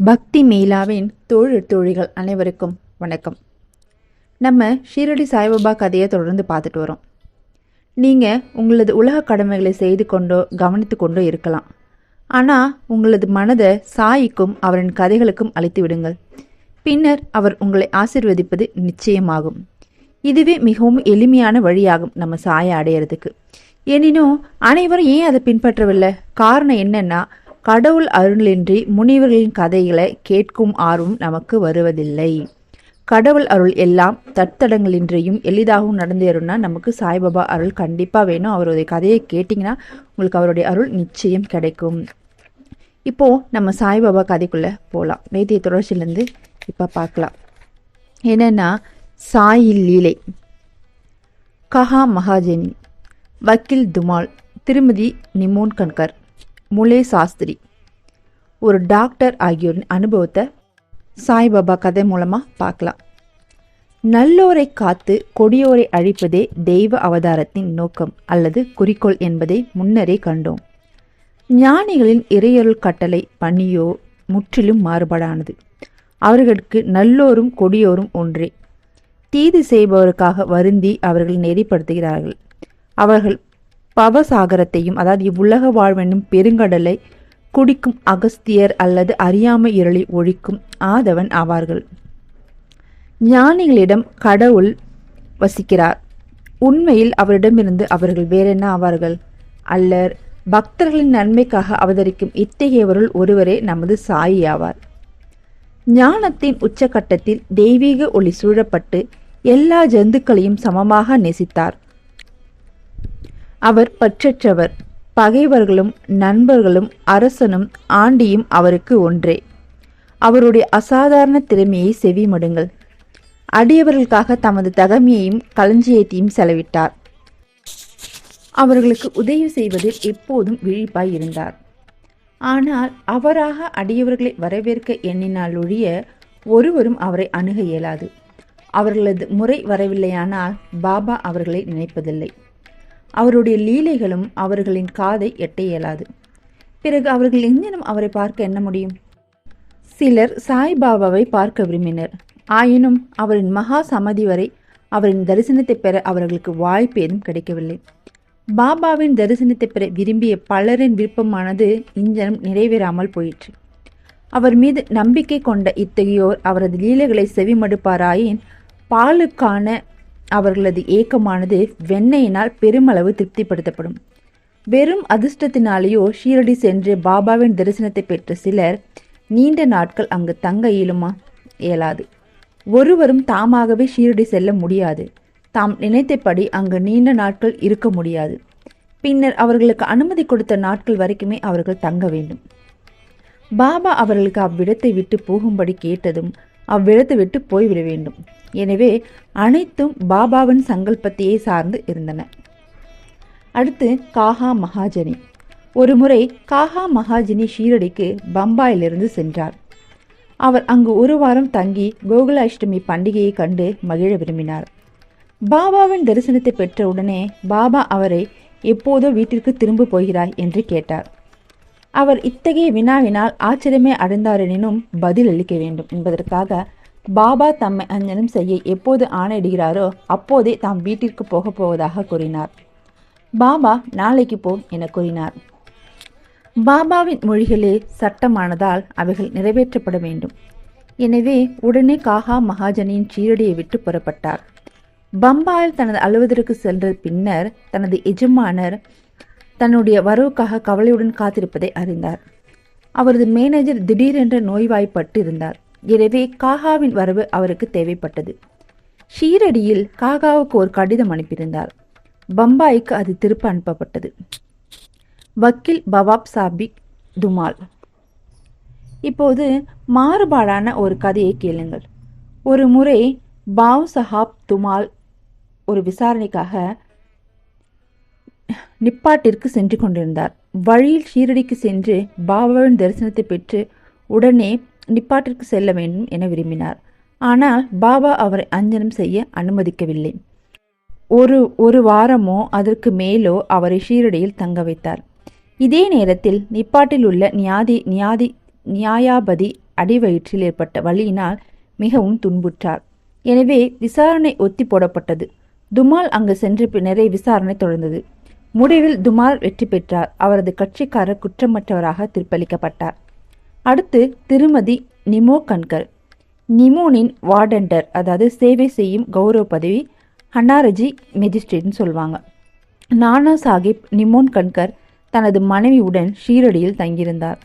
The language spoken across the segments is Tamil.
பக்தி மேலாவின் தோழர் தோழிகள் அனைவருக்கும் வணக்கம். நம்ம ஷீரடி சாய்பாபா கதையை தொடர்ந்து பார்த்துட்டு வரோம். நீங்கள் உங்களது உலக கடமைகளை செய்து கொண்டோ கவனித்து கொண்டோ இருக்கலாம். ஆனால் உங்களது மனதை சாய்க்கும் அவரின் கதைகளுக்கும் அழைத்து விடுங்கள். பின்னர் அவர் உங்களை ஆசிர்வதிப்பது நிச்சயமாகும். இதுவே மிகவும் எளிமையான வழியாகும் நம்ம சாயை அடையிறதுக்கு. எனினும் அனைவரும் ஏன் அதை பின்பற்றவில்லை? காரணம் என்னன்னா கடவுள் அருளின்றி முனிவர்களின் கதைகளை கேட்கும் ஆர்வம் நமக்கு வருவதில்லை. கடவுள் அருள் எல்லாம் தத்தடங்களின்றியும் எளிதாகவும் நடந்தேறும்னா நமக்கு சாய்பாபா அருள் கண்டிப்பாக வேணும். அவருடைய கதையை கேட்டிங்கன்னா உங்களுக்கு அவருடைய அருள் நிச்சயம் கிடைக்கும். இப்போது நம்ம சாய்பாபா கதைக்குள்ளே போகலாம் நேத்திய தொடர்ச்சியிலேருந்து இப்போ பார்க்கலாம். என்னென்னா சாயில் லீலை. கஹா மகாஜனி. வக்கீல் துமால். திருமதி நிமோன் கன்கர் முலே சாஸ்திரி. ஒரு டாக்டர் ஆகியோரின் அனுபவத்தை சாய்பாபா கதை மூலமாக பார்க்கலாம். நல்லோரை காத்து கொடியோரை அழிப்பதே தெய்வ அவதாரத்தின் நோக்கம் அல்லது குறிக்கோள் என்பதை முன்னரே கண்டோம். ஞானிகளின் இறையருள் கட்டளை பணியோ முற்றிலும் மாறுபாடானது. அவர்களுக்கு நல்லோரும் கொடியோரும் ஒன்றே. தீது செய்பவருக்காக வருந்தி அவர்கள் நெறிப்படுத்துகிறார்கள். அவர்கள் பவசாகரத்தையும் அதாவது இவ்வுலக வாழ்வெனும் பெருங்கடலை குடிக்கும் அகஸ்தியர் அல்லது அறியாமை இருளை ஒழிக்கும் ஆதவன் ஆவார்கள். ஞானிகளிடம் கடவுள் வசிக்கிறார். உண்மையில் அவரிடமிருந்து அவர்கள் வேறென்ன ஆவார்கள்? அல்லர் பக்தர்களின் நன்மைக்காக அவதரிக்கும் இத்தகையவருள் ஒருவரே நமது சாயி ஆவார். ஞானத்தின் உச்சகட்டத்தில் தெய்வீக ஒளி சூழப்பட்டு எல்லா ஜந்துக்களையும் சமமாக நேசித்தார். அவர் பற்றற்றவர். பகைவர்களும் நண்பர்களும் அரசனும் ஆண்டியும் அவருக்கு ஒன்றே. அவருடைய அசாதாரண திறமையை செவிமடுங்கள் அடியவர்களுக்காக தமது தகமையையும் களஞ்சியத்தையும் செலவிட்டார். அவர்களுக்கு உதவி செய்வதில் எப்போதும் விழிப்பாய் இருந்தார். ஆனால் அவராக அடியவர்களை வரவேற்க எண்ணினால் ஒழிய ஒருவரும் அவரை அணுக இயலாது. அவர்களது முறை வரவில்லையானால் பாபா அவர்களை நினைப்பதில்லை. அவருடைய லீலைகளும் அவர்களின் காதை எட்ட இயலாது. பிறகு அவர்கள் எங்கேனும் அவரை பார்க்க என்ன முடியும்? சிலர் சாய்பாபாவை பார்க்க விரும்பினர். ஆயினும் அவரின் மகா சமதி வரை அவரின் தரிசனத்தை பெற அவர்களுக்கு வாய்ப்பு ஏதும் கிடைக்கவில்லை. பாபாவின் தரிசனத்தை பெற விரும்பிய பலரின் விருப்பமானது இஞ்சனம் நிறைவேறாமல் போயிற்று. அவர் மீது நம்பிக்கை கொண்ட இத்தகையோர் அவரது லீலைகளை செவிமடுப்பாராயின் பாலுக்கான அவர்களது ஏக்கமானது வெண்ணையினால் பெருமளவு திருப்திப்படுத்தப்படும். வெறும் அதிர்ஷ்டத்தினாலேயோ ஷீரடி சென்று பாபாவின் தரிசனத்தை பெற்ற சிலர் நீண்ட நாட்கள் அங்கு தங்க இயலுமா இயலாது. ஒருவரும் தாமாகவே ஷீரடி செல்ல முடியாது. தாம் நினைத்தபடி அங்கு நீண்ட நாட்கள் இருக்க முடியாது. பின்னர் அவர்களுக்கு அனுமதி கொடுத்த நாட்கள் வரைக்குமே அவர்கள் தங்க வேண்டும். பாபா அவர்களுக்கு அவ்விடத்தை விட்டு போகும்படி கேட்டதும் அவ்விடத்தை விட்டு போய்விட வேண்டும். எனவே அனைத்தும் பாபாவின் சங்கல்பத்தையே சார்ந்து இருந்தன. அடுத்து காஹா மகாஜனி. ஒரு முறை காஹா மகாஜனி ஷீரடிக்கு பம்பாயிலிருந்து சென்றார். அவர் அங்கு ஒரு வாரம் தங்கி கோகுலாஷ்டமி பண்டிகையை கண்டு மகிழ விரும்பினார். பாபாவின் தரிசனத்தை பெற்ற உடனே பாபா அவரை எப்போதோ வீட்டிற்கு திரும்ப போகிறாய் என்று கேட்டார். அவர் இத்தகைய வினாவினால் ஆச்சரியமே அடைந்தாரெனினும் பதில் அளிக்க வேண்டும் என்பதற்காக பாபா தம்மை அஞ்சனம் செய்ய எப்போது ஆணையிடுகிறாரோ அப்போதே தாம் வீட்டிற்கு போகப் போவதாக கூறினார். பாபா நாளைக்கு போம் என கூறினார். பாபாவின் மொழிகளே சட்டமானதால் அவைகள் நிறைவேற்றப்பட வேண்டும். எனவே உடனே காகா மகாஜனின் சீரடியை விட்டு புறப்பட்டார். பம்பாயில் தனது அலுவலருக்கு சென்ற பின்னர் தனது எஜமானர் தன்னுடைய வரவுக்காக கவலையுடன் காத்திருப்பதை அறிந்தார். அவரது மேனேஜர் திடீரென்று நோய்வாய்ப்பட்டு இருந்தார் எனவே காகாவின் வரவு அவருக்கு தேவைப்பட்டது. ஷீரடியில் காகாவுக்கு ஒரு கடிதம் அனுப்பியிருந்தார். பம்பாய்க்கு அது திருப்ப அனுப்பப்பட்டது. வக்கீல் பவாப் சாபிக் துமால். இப்போது மாறுபாடான ஒரு கதையை கேளுங்கள். ஒரு முறை பாவ் சஹாப் துமால் ஒரு விசாரணைக்காக நிப்பாட்டிற்கு சென்று கொண்டிருந்தார். வழியில் ஷீரடிக்கு சென்று பாபாவின் தரிசனத்தை பெற்று உடனே நிப்பாட்டிற்கு செல்ல வேண்டும் என விரும்பினார். ஆனால் பாபா அவரை அஞ்சனம் செய்ய அனுமதிக்கவில்லை. ஒரு ஒரு வாரமோ அதற்கு மேலோ அவரை ஷீரடியில் தங்க வைத்தார். இதே நேரத்தில் நிப்பாட்டில் உள்ள நியாதி நியாதி நியாயாபதி அடிவயிற்றில் ஏற்பட்ட வழியினால் மிகவும் துன்புற்றார். எனவே விசாரணை ஒத்தி போடப்பட்டது. துமால் அங்கு சென்று பின்னரே விசாரணை தொடர்ந்தது. முடிவில் துமால் வெற்றி பெற்றார். அவரது கட்சிக்காரர் குற்றமற்றவராக தீர்ப்பளிக்கப்பட்டார். அடுத்து திருமதி நிமோ கன்கர். நிமோனின் வார்டண்டர் அதாவது சேவை செய்யும் கௌரவ பதவி ஹன்னாரஜி மெஜிஸ்ட்ரேட்னு சொல்லுவாங்க. நானா சாஹிப் நிமோன் கன்கர் தனது மனைவியுடன் ஷீரடியில் தங்கியிருந்தார்.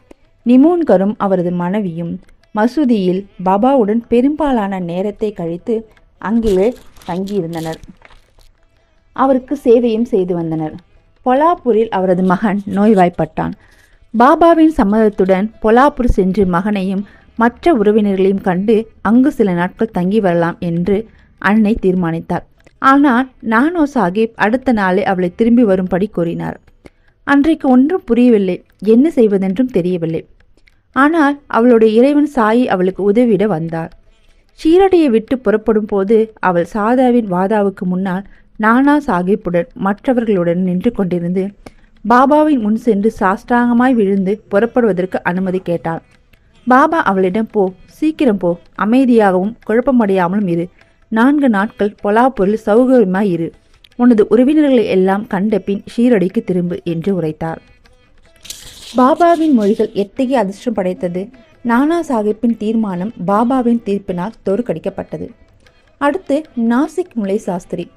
நிமோன்கரும் அவரது மனைவியும் மசூதியில் பாபாவுடன் பெரும்பாலான நேரத்தை கழித்து அங்கேயே தங்கியிருந்தனர். அவருக்கு சேவையும் செய்து வந்தனர். பொலாப்பூரில் அவரது மகன் நோய்வாய்ப்பட்டான். பாபாவின் சம்மதத்துடன் பொலாப்பூர் சென்று மகனையும் மற்ற உறவினர்களையும் கண்டு அங்கு சில நாட்கள் தங்கி வரலாம் என்று அன்னை தீர்மானித்தார். ஆனால் நானோ சாஹிப் அடுத்த நாளே அவளை திரும்பி வரும்படி கூறினார். அன்றைக்கு ஒன்றும் புரியவில்லை. என்ன செய்வதென்றும் தெரியவில்லை. ஆனால் அவளுடைய இறைவன் சாயி அவளுக்கு உதவிட வந்தார். ஷீரடியை விட்டு புறப்படும் போது அவள் சாதாவின் வாதாவுக்கு முன்னால் நானா சாஹிப்புடன் மற்றவர்களுடன் நின்று கொண்டிருந்து பாபாவின் முன் சென்று சாஷ்டாங்கமாய் விழுந்து புறப்படுவதற்கு அனுமதி கேட்டாள். பாபா அவளிடம் போ சீக்கிரம் போ. அமைதியாகவும் குழப்பமடையாமலும் இரு. நான்கு நாட்கள் பொலாப்பொருள் சௌகரியமாய் இரு. உனது உறவினர்களை எல்லாம் கண்ட பின் ஷீரடிக்கு திரும்பு என்று உரைத்தார் பாபாவின் மொழிகள் எத்தகைய அதிர்ஷ்டம் படைத்தது? நானா சாஹிப்பின் தீர்மானம் பாபாவின் தீர்ப்பினால் தோற்கடிக்கப்பட்டது. அடுத்து நாசிக் முலை சாஸ்திரி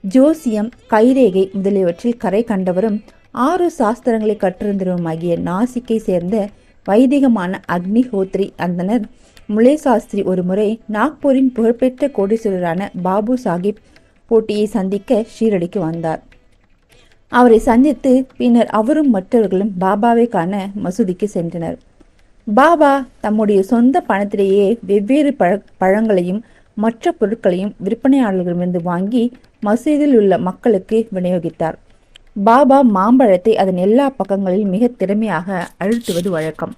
ஜோசியம் கைரேகை முதலியவற்றில் கரை கண்டவரும் ஆறு சாஸ்திரங்களை கற்றிருந்தவருமாகிய நாசிக்கை சேர்ந்த வைதிகமான அக்னிஹோத்ரி அந்தனர் முலே சாஸ்திரி ஒருமுறை நாக்பூரின் புகழ்பெற்ற கோடீஸ்வரரான பாபு சாஹிப் போட்டியை சந்திக்க ஷீரடிக்கு வந்தார். அவரை சந்தித்து பின்னர் அவரும் மற்றவர்களும் பாபாவை காண மசூதிக்கு சென்றனர். பாபா தம்முடைய சொந்த பணத்திலேயே வெவ்வேறு பழ பழங்களையும் மற்ற பொருட்களையும் விற்பனையாளர்களிடமிருந்து வாங்கி மசூதியில் உள்ள மக்களுக்கு விநியோகித்தார். பாபா மாம்பழத்தை அதன் எல்லா பக்கங்களில் மிக திறமையாக அழுத்துவது வழக்கம்.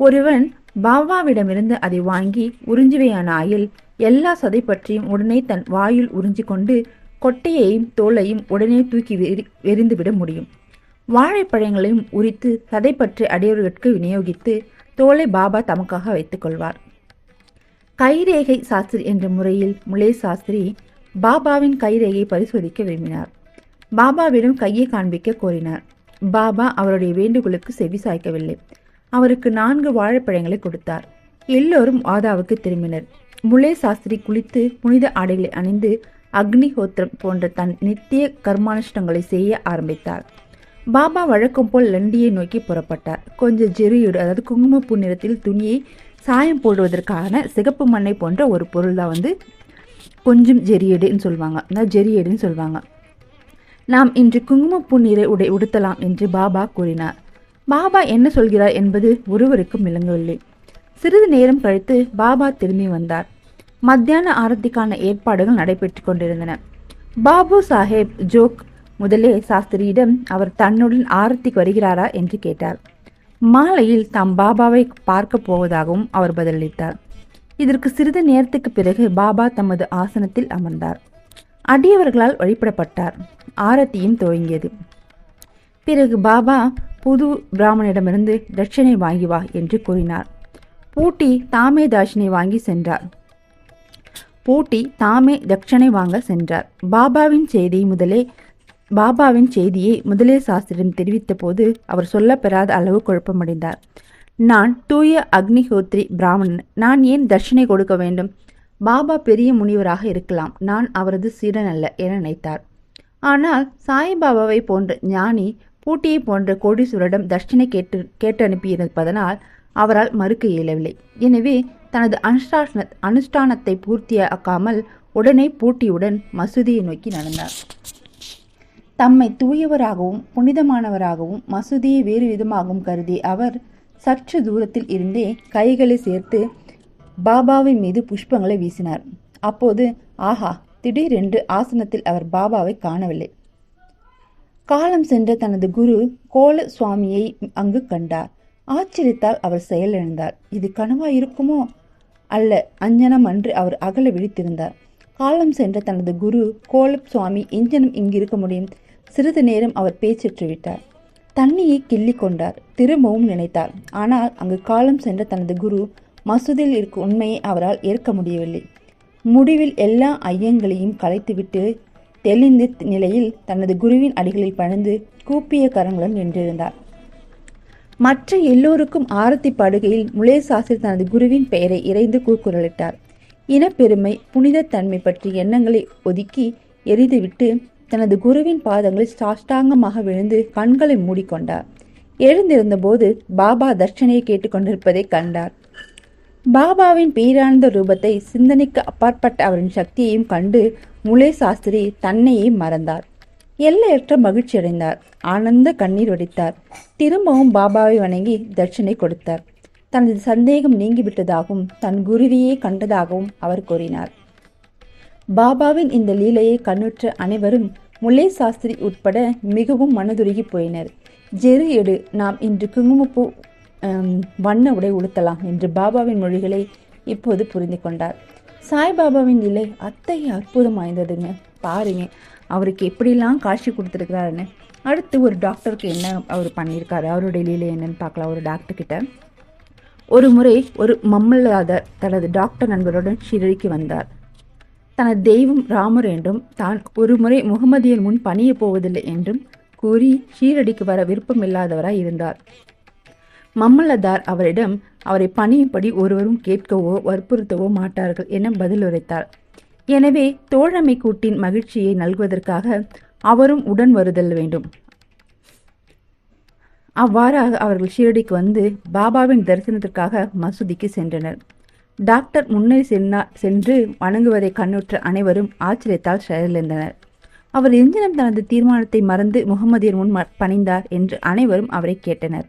ஒருவன் பாபாவிடமிருந்து அதை வாங்கி உறிஞ்சுவையான ஆயில் எல்லா சதை பற்றியும் உடனே தன் வாயில் உறிஞ்சி கொண்டு கொட்டையையும் தோலையும் உடனே தூக்கி வெறி எறிந்துவிட முடியும். வாழைப்பழங்களையும் உரித்து சதை பற்றி அடையவர்களுக்கு விநியோகித்து தோலை பாபா தமக்காக வைத்துக் கொள்வார் கைரேகை சாஸ்திரி என்ற முறையில் முலே சாஸ்திரி பாபாவின் கைரேகை பரிசோதிக்க விரும்பினார். பாபாவிடம் கையை காண்பிக்க கோரினார். பாபா அவருடைய வேண்டுகோளுக்கு செவி சாய்க்கவில்லை. அவருக்கு நான்கு வாழைப்பழங்களை கொடுத்தார். எல்லோரும் ஆதாவுக்கு திரும்பினர். முலே சாஸ்திரி குளித்து புனித ஆடைகளை அணிந்து அக்னிஹோத்திரம் போன்ற தன் நித்திய கர்மானுஷ்டங்களை செய்ய ஆரம்பித்தார். பாபா வழக்கம் போல் லண்டியை நோக்கி புறப்பட்டார். கொஞ்சம் ஜெரியுடு அதாவது குங்குமப்பூ நிறத்தில் துணியை சாயம் போடுவதற்கான சிகப்பு மண்ணை போன்ற ஒரு பொருள் தான் வந்து கொஞ்சம் ஜெரியடுன்னு சொல்லுவாங்க. அதாவது ஜெரியடுன்னு சொல்லுவாங்க. நாம் இன்று குங்குமப்பூ நீரை உடை உடுத்தலாம் என்று பாபா கூறினார். பாபா என்ன சொல்கிறார் என்பது ஒருவருக்கும் விளங்கவில்லை. சிறிது நேரம் கழித்து பாபா திரும்பி வந்தார். மத்தியான ஆரத்திக்கான ஏற்பாடுகள் நடைபெற்று கொண்டிருந்தன. பாபு சாஹேப் ஜோக் முதலே சாஸ்திரியிடம் அவர் தன்னுடன் ஆரத்திக்கு வருகிறாரா என்று கேட்டார். மாலையில் தாம் பாபாவை பார்க்க போவதாகவும் அவர் பதிலளித்தார். இதற்கு சிறிது நேரத்துக்கு பிறகு பாபா தமது ஆசனத்தில் அமர்ந்தார். அடியவர்களால் வழிபடப்பட்டார். ஆரத்தியும் துவங்கியது. பிறகு பாபா புது பிராமணிடமிருந்து தட்சிணை வாங்கி வா என்று கூறினார். பூட்டி தாமே தட்சிணை வாங்கி சென்றார். பூட்டி தாமே தட்சணை வாங்க சென்றார். பாபாவின் செய்தி முதலே பாபாவின் செய்தியை முதலே சாஸ்திரிடம் தெரிவித்த போது அவர் சொல்லப்பெறாத அளவு குழப்பமடைந்தார். நான் தூய அக்னிஹோத்ரி பிராமணன். நான் ஏன் தட்சிணை கொடுக்க வேண்டும்? பாபா பெரிய முனிவராக இருக்கலாம். நான் அவரது சீடன் அல்ல என நினைத்தார். ஆனால் சாய்பாபாவை போன்ற ஞானி பூட்டியை போன்ற கோடீஸ்வரிடம் தட்சிணை கேட்டு கேட்டு அனுப்பியிருப்பதனால் அவரால் மறுக்க இயலவில்லை. எனவே தனது அனுஷ்டான அனுஷ்டானத்தை பூர்த்தியாக்காமல் உடனே பூட்டியுடன் மசூதியை நோக்கி நடந்தார். தம்மை தூயவராகவும் புனிதமானவராகவும் மசூதியை வேறு விதமாகவும் கருதி அவர் சற்று தூரத்தில் இருந்தே கைகளை சேர்த்து பாபாவின் மீது புஷ்பங்களை வீசினார். அப்போது ஆஹா! திடீரென்று ஆசனத்தில் அவர் பாபாவை காணவில்லை. காலம் சென்ற தனது குரு கோல சுவாமியை அங்கு கண்டார். ஆச்சரியத்தால் அவர் செயலிழந்தார். இது கனவா இருக்குமோ அல்ல அஞ்சனம் அன்று அவர் அகல விழித்திருந்தார். காலம் சென்ற தனது குரு கோலப் சுவாமி இஞ்சனம் இங்கிருக்க முடியும். சிறிது நேரம் அவர் பேச்சற்று விட்டார். தண்ணியை கிள்ளி கொண்டார். திரும்பவும் நினைத்தார். ஆனால் அங்கு காலம் சென்ற தனது குரு மசூதியில் இருக்கும் உண்மையை அவரால் ஏற்க முடியவில்லை. முடிவில் எல்லா ஐயங்களையும் கலைத்துவிட்டு தெளிந்த நிலையில் தனது குருவின் அடிகளில் பணிந்து கூப்பிய கரங்களுடன் நின்றிருந்தார். மற்ற எல்லோருக்கும் ஆரத்தி படுகையில் முலே சாஸ்திரி தனது குருவின் பெயரை இறைந்து கூக்குரலிட்டார். இனப்பெருமை புனிதத்தன்மை பற்றிய எண்ணங்களை ஒதுக்கி எரிந்துவிட்டு தனது குருவின் பாதங்களில் சாஷ்டாங்கமாக விழுந்து கண்களை மூடிக்கொண்டார். எழுந்திருந்தபோது பாபா தர்ஷனையை கேட்டுக்கொண்டிருப்பதை கண்டார். பாபாவின் பேரானந்த ரூபத்தை சிந்தனைக்கு அப்பாற்பட்ட அவரின் சக்தியையும் கண்டு முலே சாஸ்திரி தன்னையே மறந்தார். எல்லையற்ற மகிழ்ச்சி அடைந்தார். ஆனந்த கண்ணீர் வடித்தார். திரும்பவும் பாபாவை வணங்கி தட்சணை கொடுத்தார். தனது சந்தேகம் நீங்கிவிட்டதாகவும் தன் குருவியை கண்டதாகவும் அவர் கூறினார். பாபாவின் இந்த லீலையை கண்ணுற்ற அனைவரும் முல்லை சாஸ்திரி உட்பட மிகவும் மனதுருகி போயினர். ஜெரு எடு நாம் இன்று குங்குமப்பூ வண்ண உடை உடுத்தலாம் என்று பாபாவின் மொழிகளை இப்போது புரிந்து கொண்டார். சாய்பாபாவின் நிலை அத்தகைய அற்புதம் வாய்ந்ததுங்க. பாருங்க அவருக்கு எப்படிலாம் காட்சி கொடுத்துருக்கிறாருன்னு. அடுத்து ஒரு டாக்டருக்கு என்ன அவர் பண்ணியிருக்காரு? அவருடைய லீலை என்னன்னு பார்க்கலாம் ஒரு டாக்டர்கிட்ட ஒரு முறை ஒரு மம்மல்லாதர் தனது டாக்டர் நண்பருடன் ஷிரடிக்கு வந்தார். தனது தெய்வம் ராமர் என்றும் தான் ஒரு முறை முகமதியர் முன் பணிய போவதில்லை என்றும் கூறி ஷீரடிக்கு வர விருப்பமில்லாதவராய் இருந்தார். மம்மலதார் அவரிடம் அவரை பணியும்படி ஒருவரும் கேட்கவோ வற்புறுத்தவோ மாட்டார்கள் என பதில் உரைத்தார் எனவே தோழமை கூட்டின் மகிழ்ச்சியை நல்குவதற்காக அவரும் உடன் வருதல் வேண்டும். அவ்வாறாக அவர்கள் ஷீரடிக்கு வந்து பாபாவின் தரிசனத்திற்காக மசூதிக்கு சென்றனர். டாக்டர் முன்னே சென்னா சென்று வணங்குவதை கண்ணுற்ற அனைவரும் ஆச்சரியத்தால் செயலிழந்தனர் அவர் எஞ்சினம் தனது தீர்மானத்தை மறந்து முகமதியர் முன் ம- பணிந்தார் என்று அனைவரும் அவரை கேட்டனர்.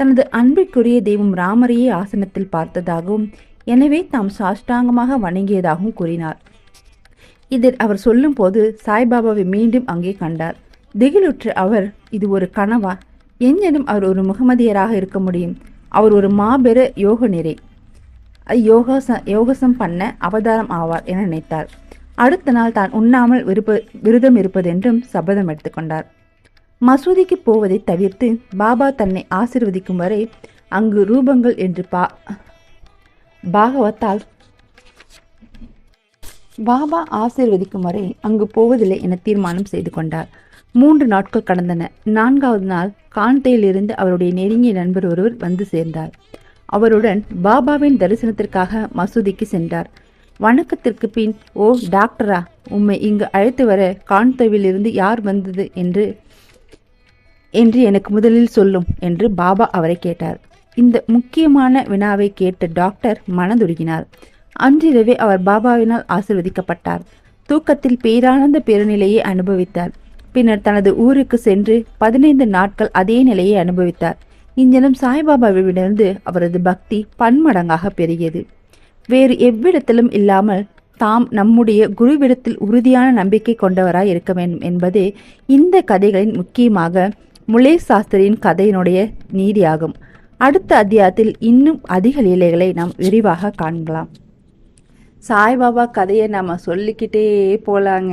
தனது அன்பிற்குரிய தெய்வம் ராமரையே ஆசனத்தில் பார்த்ததாகவும் எனவே தாம் சாஷ்டாங்கமாக வணங்கியதாகவும் கூறினார். இதில் அவர் சொல்லும்போது சாய்பாபாவை மீண்டும் அங்கே கண்டார். திகிலுற்ற அவர் இது ஒரு கனவா? எஞ்சனும் அவர் ஒரு முகமதியராக இருக்க முடியும். அவர் ஒரு மாபெர யோக நிறை. யோகாச யோகசம் பண்ண அவதாரம் ஆவார் என நினைத்தார். அடுத்த நாள் தான் உண்ணாமல் விருப்ப விரதம் இருப்பதென்றும் சபதம் எடுத்துக்கொண்டார். மசூதிக்கு போவதை தவிர்த்து பாபா தன்னை ஆசிர்வதிக்கும் வரை அங்கு ரூபங்கள் என்று பா பாகவத்தால் பாபா ஆசிர்வதிக்கும் வரை அங்கு போவதில்லை என தீர்மானம் செய்து கொண்டார். மூன்று நாட்கள் கடந்தன. நான்காவது நாள் கான்தையிலிருந்து அவருடைய நெருங்கிய நண்பர் ஒருவர் வந்து சேர்ந்தார். அவருடன் பாபாவின் தரிசனத்திற்காக மசூதிக்கு சென்றார். வணக்கத்திற்கு பின் ஓ டாக்டரா உம்மை இங்கு அழைத்து வர கான்தோவிலிருந்து யார் வந்தது? என்று என்று எனக்கு முதலில் சொல்லும் என்று பாபா அவரை கேட்டார். இந்த முக்கியமான வினாவை கேட்ட டாக்டர் மனதுருகினார். அன்றிரவே அவர் பாபாவினால் ஆசிர்வதிக்கப்பட்டார். தூக்கத்தில் பேரானந்த பெருநிலையை அனுபவித்தார். பின்னர் தனது ஊருக்கு சென்று பதினைந்து நாட்கள் அதே நிலையை அனுபவித்தார். இஞ்சனம் சாய்பாபாவிடமிருந்து அவரது பக்தி பன்மடங்காக பெருகியது. வேறு எவ்விடத்திலும் இல்லாமல் தாம் நம்முடைய குருவிடத்தில் உறுதியான நம்பிக்கை கொண்டவராய் இருக்க வேண்டும் என்பதே இந்த கதைகளின் முக்கியமாக முலே சாஸ்திரியின் கதையினுடைய நீதியாகும். அடுத்த அத்தியாயத்தில் இன்னும் அதிக லீலைகளை நாம் விரிவாக காண்பலாம் சாய்பாபா கதையை நம்ம சொல்லிக்கிட்டே போகலாங்க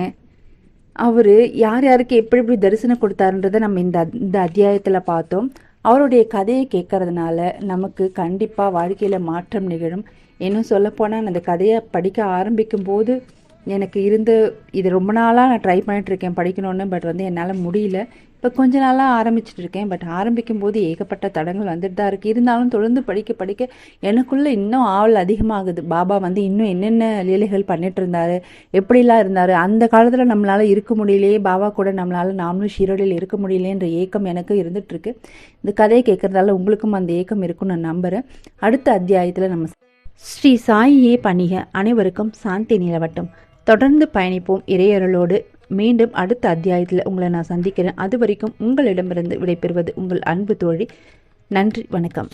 அவர் யார் யாருக்கு எப்படி எப்படி தரிசனம் கொடுத்தாருன்றதை நம்ம இந்த இந்த அத்தியாயத்தில் பார்த்தோம். அவருடைய கதையை கேட்கறதுனால நமக்கு கண்டிப்பாக வாழ்க்கையில் மாற்றம் நிகழும். இன்னும் சொல்லப்போனால் அந்த கதையை படிக்க ஆரம்பிக்கும் போது எனக்கு இருந்த இது ரொம்ப நாளாக நான் ட்ரை பண்ணிகிட்ருக்கேன் படிக்கணும்னு பட் வந்து என்னால் முடியல. இப்போ கொஞ்ச நாளாக ஆரம்பிச்சுட்டு இருக்கேன் பட் ஆரம்பிக்கும் போது ஏகப்பட்ட தடங்கள் வந்துட்டு தான் இருக்குது இருந்தாலும் தொடர்ந்து படிக்க படிக்க எனக்குள்ளே இன்னும் ஆவல் அதிகமாகுது. பாபா வந்து இன்னும் என்னென்ன லீலைகள் பண்ணிட்டு இருந்தார் எப்படிலாம் இருந்தார்? அந்த காலத்தில் நம்மளால் இருக்க முடியலையே. பாபா கூட நம்மளால் நாமளும் ஷீரோடியில் இருக்க முடியலையேன்ற ஏக்கம் எனக்கு இருந்துகிட்ருக்கு இந்த கதையை கேட்குறதால உங்களுக்கும் அந்த ஏக்கம் இருக்கும்னு நான் நம்புகிறேன் அடுத்த அத்தியாயத்தில் நம்ம ஸ்ரீ சாயியே பணிக. அனைவருக்கும் சாந்தி நிலவட்டும். தொடர்ந்து பயணிப்போம் இறையருளோடு. மீண்டும் அடுத்த அத்தியாயத்தில் உங்களை நான் சந்திக்கிறேன். அது வரைக்கும் உங்களிடமிருந்து விடைபெறுவது உங்கள் அன்பு தோழி. நன்றி வணக்கம்.